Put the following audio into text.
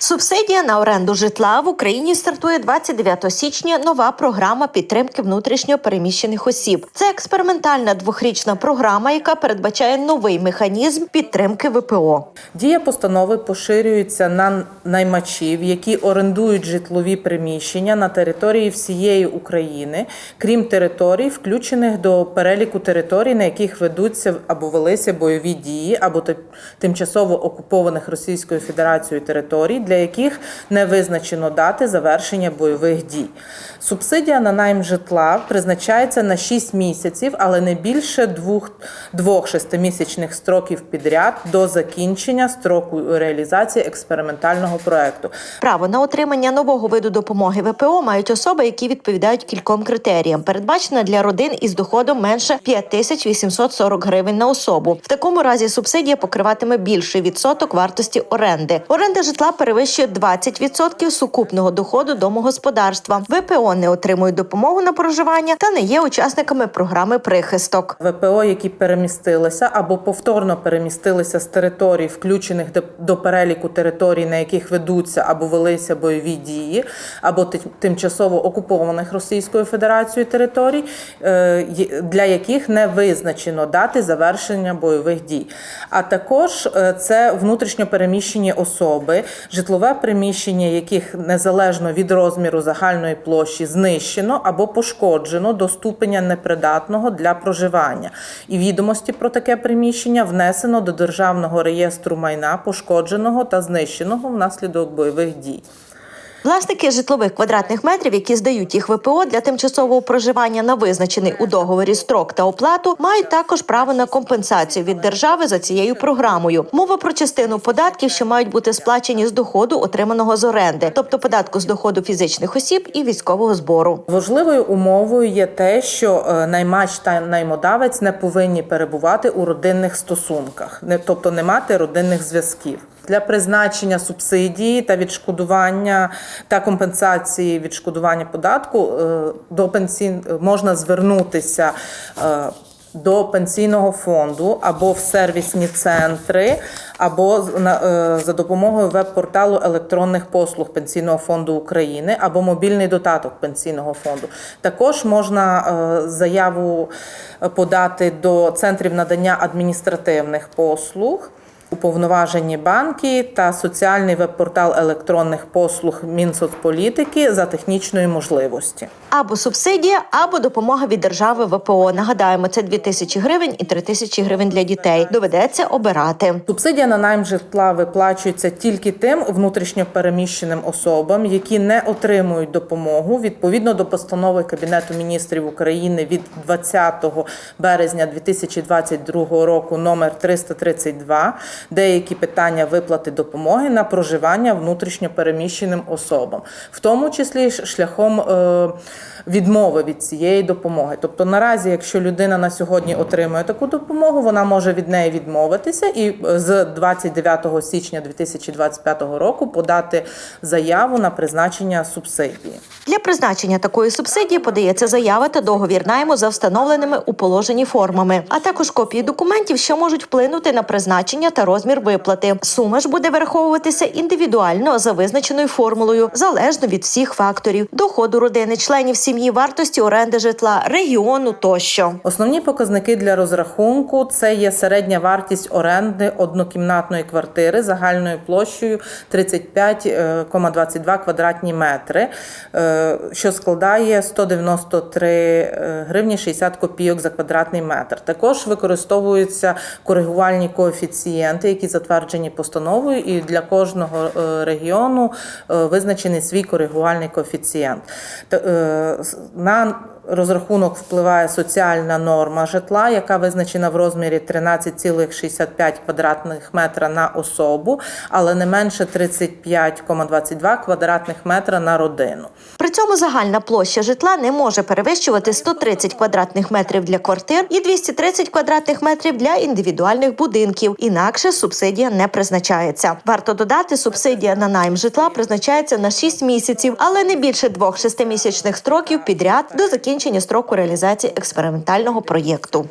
Субсидія на оренду житла в Україні стартує 29 січня. Нова програма підтримки внутрішньо переміщених осіб. Це експериментальна двохрічна програма, яка передбачає новий механізм підтримки ВПО. Дія постанови поширюється на наймачів, які орендують житлові приміщення на території всієї України, крім територій, включених до переліку територій, на яких ведуться або велися бойові дії, або ти- тимчасово окупованих Російською Федерацією територій, для яких не визначено дати завершення бойових дій. Субсидія на найм житла призначається на 6 місяців, але не більше двох, двох шестимісячних строків підряд до закінчення строку реалізації експериментального проекту. Право на отримання нового виду допомоги ВПО мають особи, які відповідають кільком критеріям. Передбачена для родин із доходом менше 5840 гривень на особу. В такому разі субсидія покриватиме більший відсоток вартості оренди. Оренда житла перевищує 20% сукупного доходу домогосподарства. ВПО не отримують допомогу на проживання та не є учасниками програми прихисток. ВПО, які перемістилися або повторно перемістилися з територій, включених до, переліку територій, на яких ведуться або велися бойові дії, або ти- тимчасово окупованих Російською Федерацією територій, е, для яких не визначено дати завершення бойових дій. А також е, це внутрішньо переміщені особи, житлове приміщення, яких незалежно від розміру загальної площі знищено або пошкоджено до ступеня непридатного для проживання. І відомості про таке приміщення внесено до державного реєстру майна пошкодженого та знищеного внаслідок бойових дій. Власники житлових квадратних метрів, які здають їх ВПО для тимчасового проживання на визначений у договорі строк та оплату, мають також право на компенсацію від держави за цією програмою. Мова про частину податків, що мають бути сплачені з доходу, отриманого з оренди, тобто податку з доходу фізичних осіб і військового збору. Важливою умовою є те, що е, наймач та наймодавець не повинні перебувати у родинних стосунках, не тобто не мати родинних зв'язків. Для призначення субсидії та відшкодування та компенсації відшкодування податку е, до пенсій можна звернутися. е, До пенсійного фонду або в сервісні центри, або е, за допомогою веб-порталу електронних послуг Пенсійного фонду України або мобільний додаток Пенсійного фонду. Також можна е, заяву е, подати до центрів надання адміністративних послуг. Уповноважені банки та соціальний веб-портал електронних послуг Мінсоцполітики за технічної можливості. Або субсидія, або допомога від держави ВПО. Нагадаємо, це 2 тисячі гривень і 3 тисячі гривень для дітей. Доведеться обирати. Субсидія на найм житла виплачується тільки тим внутрішньо переміщеним особам, які не отримують допомогу відповідно до постанови Кабінету міністрів України від 20 березня 2022 року номер 332 деякі питання виплати допомоги на проживання внутрішньо переміщеним особам, в тому числі шляхом е, відмови від цієї допомоги. Тобто, наразі, якщо людина на сьогодні отримує таку допомогу, вона може від неї відмовитися і е, з 29 січня 2025 року подати заяву на призначення субсидії. Для призначення такої субсидії подається заява та договір найму за встановленими у положенні формами, а також копії документів, що можуть вплинути на призначення та розмір виплати. Сума ж буде вираховуватися індивідуально за визначеною формулою, залежно від всіх факторів: доходу родини, членів сім'ї, вартості оренди житла, регіону тощо. Основні показники для розрахунку це є середня вартість оренди однокімнатної квартири загальною площею 35,22 квадратні метри, е, що складає 193 е, гривні 60 копійок за квадратний метр. Також використовуються коригувальні коефіцієнти, які затверджені постановою, і для кожного е, регіону е, визначений свій коригувальний коефіцієнт. На розрахунок впливає соціальна норма житла, яка визначена в розмірі 13,65 квадратних метра на особу, але не менше 35,22 квадратних метра на родину. При цьому загальна площа житла не може перевищувати 130 квадратних метрів для квартир і 230 квадратних метрів для індивідуальних будинків. Інакше субсидія не призначається. Варто додати, субсидія на найм житла призначається на 6 місяців, але не більше двох шестимісячних строків підряд до закінчення строку реалізації експериментального проєкту.